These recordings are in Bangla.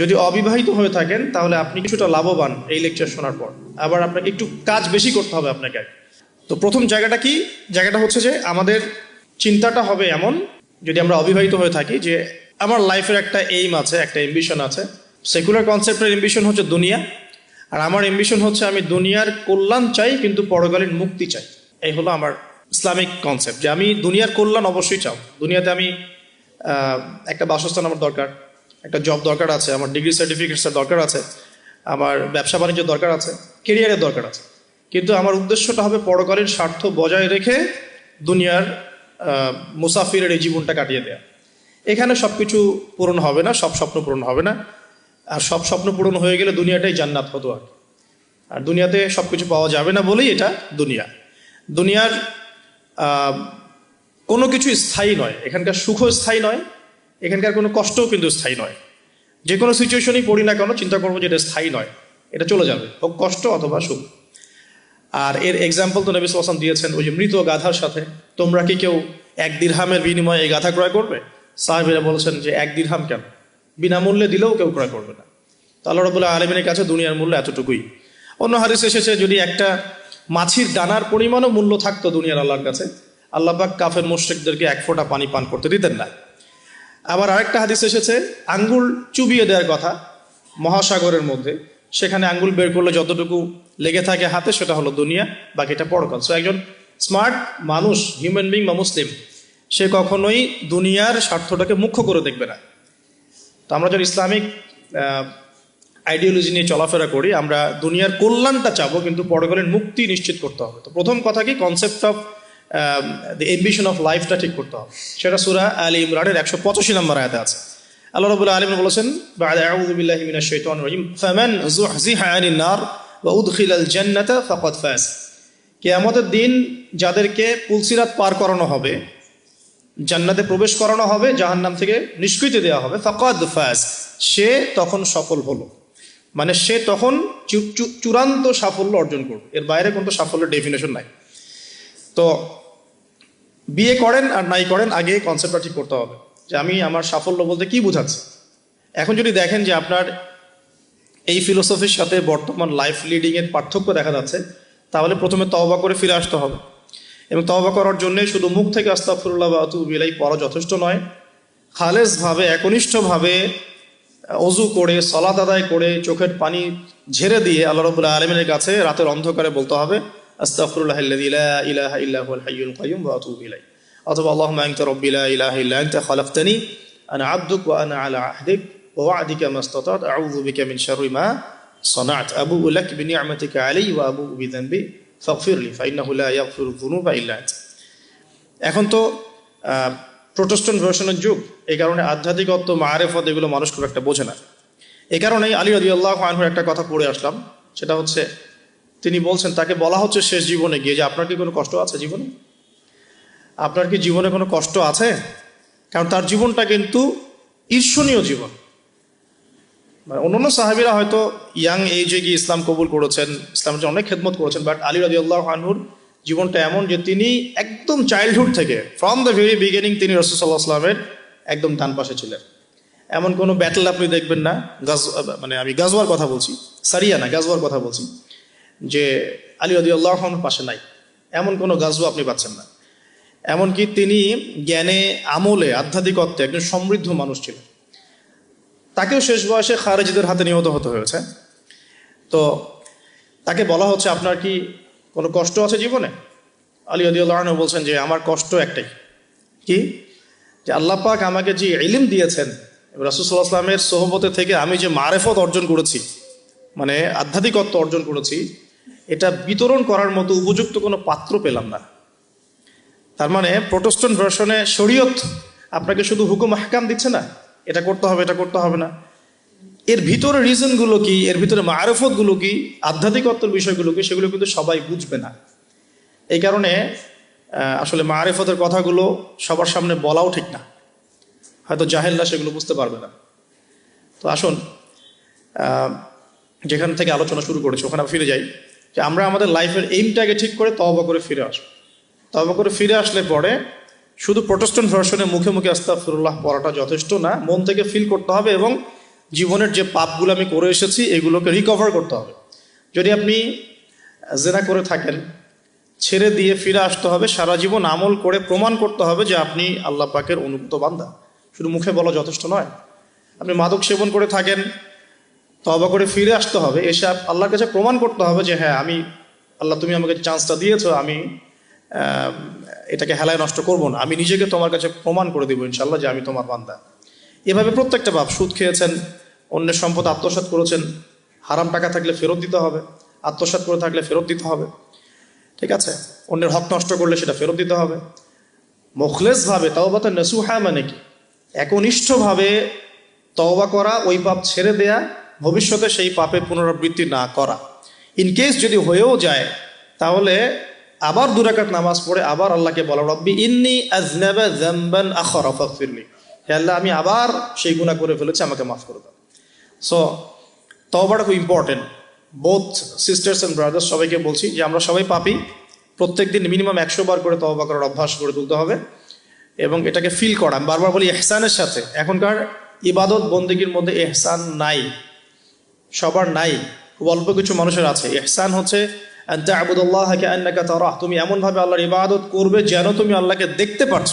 যদি অবিবাহিত হয়ে থাকেন, তাহলে আপনি কিছুটা লাভবান এই লেকচার শোনার পর। আবার আপনাকে একটু কাজ বেশি করতে হবে আপনাকে। তো প্রথম জায়গাটা কি? জায়গাটা হচ্ছে যে আমাদের চিন্তাটা হবে এমন, যদি আমরা অবিবাহিত হয়ে থাকি, যে আমার লাইফের একটা এইম আছে, একটা এম্বিশন আছে। সেকুলার কনসেপ্টের এম্বিশন হচ্ছে দুনিয়া, আর আমার এম্বিশন হচ্ছে আমি দুনিয়ার কল্যাণ চাই, কিন্তু পরকালীন মুক্তি চাই। এই হলো আমার ইসলামিক কনসেপ্ট যে আমি দুনিয়ার কল্যাণ অবশ্যই চাও। দুনিয়াতে আমি একটা বাসস্থান আমার দরকার একটা জব দরকার আছে, আমার ডিগ্রি সার্টিফিকেটসের দরকার আছে, আমার ব্যবসা বাণিজ্যের দরকার আছে কেরিয়ারের দরকার আছে। কিন্তু আমার উদ্দেশ্যটা হবে পরকালীন স্বার্থ বজায় রেখে দুনিয়ার মুসাফিরের এই জীবনটা কাটিয়ে দেয়া। এখানে সব কিছু পূরণ হবে না, সব স্বপ্ন পূরণ হবে না। আর সব স্বপ্ন পূরণ হয়ে গেলে দুনিয়াটাই জান্নাত হতো আর আর দুনিয়াতে সব কিছু পাওয়া যাবে না বলেই এটা দুনিয়া। দুনিয়ার কোনো কিছু স্থায়ী নয়, এখানকার সুখও স্থায়ী নয় এখানকার কোনো কষ্টও কিন্তু স্থায়ী নয়। যে কোনো সিচুয়েশনই পড়ি না কেন, চিন্তা করব যে এটা স্থায়ী নয়। এটা চলে যাবে, হোক কষ্ট অথবা সুখ। আর এর এক্সাম্পল তো নবী সালাম দিয়েছেন, ওই যে মৃত গাধার সাথে। তোমরা কি কেউ এক দিরহামের বিনিময়ে এই গাধা ক্রয় করবে? সাহেবেরা বলছেন যে এক দিরহাম কেন? বিনামূল্যে দিলেও কেউ ক্রয় করবে না। তো আল্লাহ রবুল্লাহ আলমিনের কাছে দুনিয়ার মূল্য এতটুকুই। অন্য হাদিস এসেছে, যদি একটা মাছির ডানার পরিমাণও মূল্য থাকতো দুনিয়ার আল্লাহর কাছে, আল্লাহ পাক কাফের মোশ্রেকদেরকে এক ফোঁটা পানি পান করতে দিতেন না। আবার আরেকটা হাদিস এসেছে, আঙ্গুল চুবিয়ে দেওয়ার কথা মহাসাগরের মধ্যে। সেখানে আঙ্গুল বের করলে যতটুকু লেগে থাকে হাতে, সেটা হলো দুনিয়া, বাকিটা পরকাল। সো একজন স্মার্ট মানুষ হিউম্যান বিং বা মুসলিম, সে কখনোই দুনিয়ার স্বার্থটাকে মুখ্য করে দেখবে না। তো আমরা যখন ইসলামিক আইডিওলজি নিয়ে চলাফেরা করি, আমরা দুনিয়ার কল্যাণটা চাবো, কিন্তু পরকালের মুক্তি নিশ্চিত করতে হবে। তো প্রথম কথা কি? Concept of the ambition of লাইফটা ঠিক করতে হবে সেটা সুরা আলী ইমরানের একশো পঁচাশি নম্বর আয়াতে আছে আল্লাহ রবুল্লাহ আলম বলেছেন بعد أعوذ بالله من الشيطان الرجيم فمن زحزح عن النار وأدخل الجنة فقد فاز কিয়ামতের দিন যাদেরকে পুলসিরাত পার করানো হবে জান্নাতে প্রবেশ করানো হবে জাহান্নাম থেকে নিষ্কৃতি দেওয়া হবে ফাকাদ ফাজ সে তখন সফল হলো মানে সে তখন চু- চু- চূড়ান্ত সাফল্য অর্জন করবে এর বাইরে কোনো সাফল্যের ডেফিনেশন নাই তো বিয়ে করেন আর নাই করেন, আগে কনসেপ্টটা ঠিক করতে হবে। যে আমি আমার সাফল্য বলতে কি বোঝাচ্ছি? এখন যদি দেখেন যে আপনার এই ফিলোসফির সাথে বর্তমান লাইফ লিডিং এর পার্থক্য দেখা যাচ্ছে, তাহলে প্রথমে তওবা করে ফিরে আসতে হবে। এবং তওবা করার জন্য শুধু মুখ থেকে আস্তাফরুল্লাহ বা আতু বিলাই পড়া যথেষ্ট নয়, খালেজভাবে, একনিষ্ঠভাবে অজু করে, সলাত আদায় করে, চোখের পানি ঝেড়ে দিয়ে আল্লাহ রবুল্লাহ আলমিনের কাছে রাতের অন্ধকারে বলতে হবে আস্তাফরুল্লাহ আল্লাযী লা ইলাহা ইল্লা হুয়াল হাইয়ুল কাইয়ুম ওয়া আতুবু ইলাইহি অথবা আল্লাহুম্মা আনতা রাব্বি লা ইলাহা ইল্লা আনতা খালাকতানি আনা আবদুক ওয়া আনা আলা আহদিক ওয়া ওয়া'দিকা মাস্তাতাত আউযু বিকা মিন শাররি মা صنعت أبوء لك بنعمتك علي وأبوء بذنبي فاغفر لي فإنه لا يغفر الذنوب إلا أنت এখন তো প্রোটেস্টন ভার্সনের যুগ এই কারণে আধ্যাত্মিকত্ব মারেফত এগুলো মানুষ খুব একটা বোঝে না এই কারণেই আলী রদি আল্লাহ আনহুর একটা কথা পড়ে আসলাম সেটা হচ্ছে তিনি বলছেন, তাকে বলা হচ্ছে শেষ জীবনে গিয়ে। যে আপনার কি কোনো কষ্ট আছে জীবনে? আপনার কি জীবনে কোনো কষ্ট আছে? কারণ তার জীবনটা কিন্তু ঈর্ষণীয় জীবন। মানে অন্যান্য সাহাবিরা হয়তো ইয়াং এইজে গিয়ে ইসলাম কবুল করেছেন, ইসলামের জন্য অনেক খেদমত করেছেন, বাট আলী রাজি আল্লাহ আনহুর জীবনটা এমন যে তিনি একদম চাইল্ডহুড থেকে ফ্রম দ্য ভেরি বিগিনিং তিনি রসুল্লাহ আসলামের একদম ডান পাশে ছিলেন। এমন কোনো ব্যাটেল আপনি দেখবেন না, গাজ মানে আমি গাজওয়ার কথা বলছি সারিয়া না গাজওয়ার কথা বলছি। যে আলী রাজি আল্লাহ আনহুর পাশে নাই। এমন কোনো গাজওয়া আপনি পাচ্ছেন না। এমনকি তিনি জ্ঞানে, আমলে, আধ্যাত্মিকত্বে একজন সমৃদ্ধ মানুষ ছিলেন। তাকেও শেষ বয়সে খারেজিদের হাতে নিহত হতে হয়েছে। তো তাকে বলা হচ্ছে, আপনার কি কোনো কষ্ট আছে জীবনে? আলী আদিউল্লাহ বলছেন যে, আমার কষ্ট একটাই। কি? যে আল্লাহ পাক আমাকে যে ইলিম দিয়েছেন রাসুসাল্লাহ আসলামের সোহবতে থেকে আমি যে মারেফত অর্জন করেছি মানে আধ্যাত্মিকত্ব অর্জন করেছি এটা বিতরণ করার মতো উপযুক্ত কোনো পাত্র পেলাম না। তার মানে প্রোটেস্টন ভার্সনে শরীয়ত আপনাকে শুধু হুকুম হাকাম দিচ্ছে না, এটা করতে হবে, এটা করতে হবে না। এর ভিতরে রিজনগুলো কি, এর ভিতরে মারফতগুলো কি, আধ্যাত্মিকত্বর বিষয়গুলো কি, সেগুলো কিন্তু সবাই বুঝবে না। এই কারণে আসলে মারেফতের কথাগুলো সবার সামনে বলাও ঠিক না। হয়তো জাহেলরা সেগুলো বুঝতে পারবে না। তো আসুন যেখান থেকে আলোচনা শুরু করেছি, ওখানে ফিরে যাই। যে আমরা আমাদের লাইফের এইমটাকে ঠিক করে তবা করে ফিরে আসব। তবা করে ফিরে আসলে পরে শুধু প্রোটেস্টন ভার্সনে মুখে মুখে আস্তাফিরুল্লাহ পড়াটা যথেষ্ট না, মন থেকে ফিল করতে হবে এবং জীবনের যে পাপগুলো আমি করে এসেছি এগুলোকে রিকভার করতে হবে। যদি আপনি জেনা করে থাকেন, ছেড়ে দিয়ে ফিরে আসতে হবে, সারা জীবন আমল করে প্রমাণ করতে হবে যে আপনি আল্লাহ পাকের অনুগত বান্দা। শুধু মুখে বলা যথেষ্ট নয়, আপনি মাদক সেবন করে থাকেন তবা করে ফিরে আসতে হবে, এসে আল্লাহর কাছে প্রমাণ করতে হবে যে হ্যাঁ আমি আল্লাহ তুমি আমাকে চান্সটা দিয়েছ, আমি এটাকে হেলায় নষ্ট করব না। আমি নিজেকে তোমার কাছে প্রমাণ করে দেবো ইনশাল্লাহ যে আমি তোমার বান্দা। এভাবে প্রত্যেকটা বাপ সুদ খেয়েছেন, অন্যের সম্পদ আত্মসাৎ করেছেন। হারাম টাকা থাকলে ফেরত দিতে হবে, আত্মসাৎ করে থাকলে ফেরত দিতে হবে। ঠিক আছে? অন্যের হক নষ্ট করলে সেটা ফেরত দিতে হবে। মুখলেসভাবে তো নসুহা মানে কি? একনিষ্ঠভাবে তওবা করা, ওই পাপ ছেড়ে দেয়া ভবিষ্যতে সেই পাপে পুনরাবৃত্তি না করা। ইন কেস যদি হয়েও যায়, তাহলে আবার দুরাকাত নামাজ পড়ে আবার আল্লাহকে বলা, রব্বি ইন্নি আজনাবা জাম্বান আখরা হে আল্লাহ, আমি আবার সেই গুনাহ করে ফেলেছি, আমাকে মাফ করে দাও। সো তওবাটা খুব important both sisters and brothers সবাইকে বলছি যে আমরা সবাই পাপি। প্রত্যেক দিন মিনিমাম একশো বার করে তওবা করার অভ্যাস করে তুলতে হবে এবং এটাকে ফিল করা। বারবার বলি, এহসানের সাথে। এখনকার ইবাদত বন্দিগির মধ্যে এহসান নাই। সবার নাই, খুব অল্প কিছু মানুষের আছে। এহসান হচ্ছে আবুদুল্লাহকে আন্নাকা তারাহ তুমি এমনভাবে আল্লাহর ইবাদত করবে যেন তুমি আল্লাহকে দেখতে পারছ।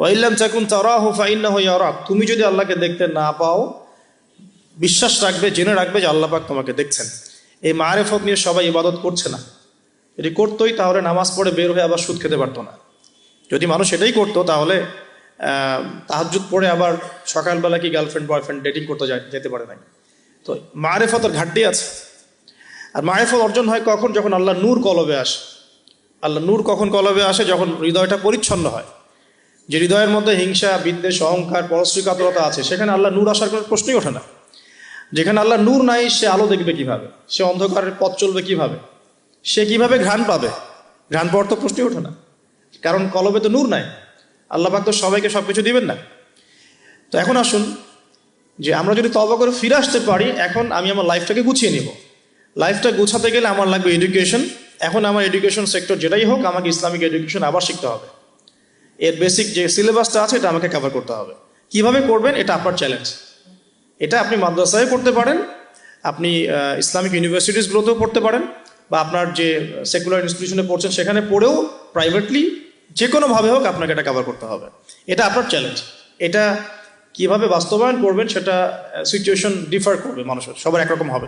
ওয়াইল্লাম চাকুন তারাহ ফাইন্নাহু ইয়ারাক তুমি যদি আল্লাহকে দেখতে না পাও, বিশ্বাস রাখবে, জেনে রাখবে যে আল্লাহ পাক তোমাকে দেখছেন। এই মারেফত নিয়ে সবাই ইবাদত করছে না। যদি করতোই, তাহলে নামাজ পড়ে বের হয়ে আবার সুদ খেতে পারতো না। যদি মানুষ এটাই করতো, তাহলে তাহাজুদ পড়ে আবার সকালবেলা কি গার্লফ্রেন্ড বয়ফ্রেন্ড ডেটিং করতে যেতে পারে নাই। তো মারেফতের ঘাটতি আছে। আর মারেফত অর্জন হয় কখন? যখন আল্লাহ নূর কলবে আসে। আল্লাহ নূর কখন কলবে আসে? যখন হৃদয়টা পরিচ্ছন্ন হয়। যে হৃদয়ের মধ্যে হিংসা, বিদ্বেষ, অহংকার পরশ্রীকাতরতা আছে, সেখানে আল্লাহ নূর আসার কোনো প্রশ্নই ওঠে না। যেখানে আল্লাহ নূর নাই, সে আলো দেখবে কীভাবে? সে অন্ধকারের পথ চলবে কীভাবে? সে কীভাবে ঘ্রাণ পাবে? ঘ্রাণ পাওয়ার তো প্রশ্নই ওঠে না। কারণ কলবে তো নূর নাই। আল্লাহ তো সবাইকে সব কিছু দিবেন না। তো এখন আসুন যে আমরা যদি তবা করে ফিরে আসতে পারি, এখন আমি আমার লাইফটাকে গুছিয়ে নিব। লাইফটা গুছাতে গেলে আমার লাগবে এডুকেশন এখন আমার এডুকেশন সেক্টর যেটাই হোক, আমাকে ইসলামিক এডুকেশন আবার শিখতে হবে। এর বেসিক যে সিলেবাসটা আছে, এটা আমাকে কভার করতে হবে। কীভাবে করবেন, এটা আপনার চ্যালেঞ্জ এটা আপনি মাদ্রাসায় পড়তে পারেন, আপনি ইসলামিক ইউনিভার্সিটিসগুলোতেও পড়তে পারেন, বা আপনার যে সেকুলার ইনস্টিটিউশনে পড়ছেন, সেখানে পড়েও প্রাইভেটলি যে কোনোভাবে হোক, আপনাকে এটা কভার করতে হবে। এটা আপনার চ্যালেঞ্জ এটা কীভাবে বাস্তবায়ন করবেন সেটা সিচুয়েশন ডিফার করবে মানুষের সবার একরকম হবে।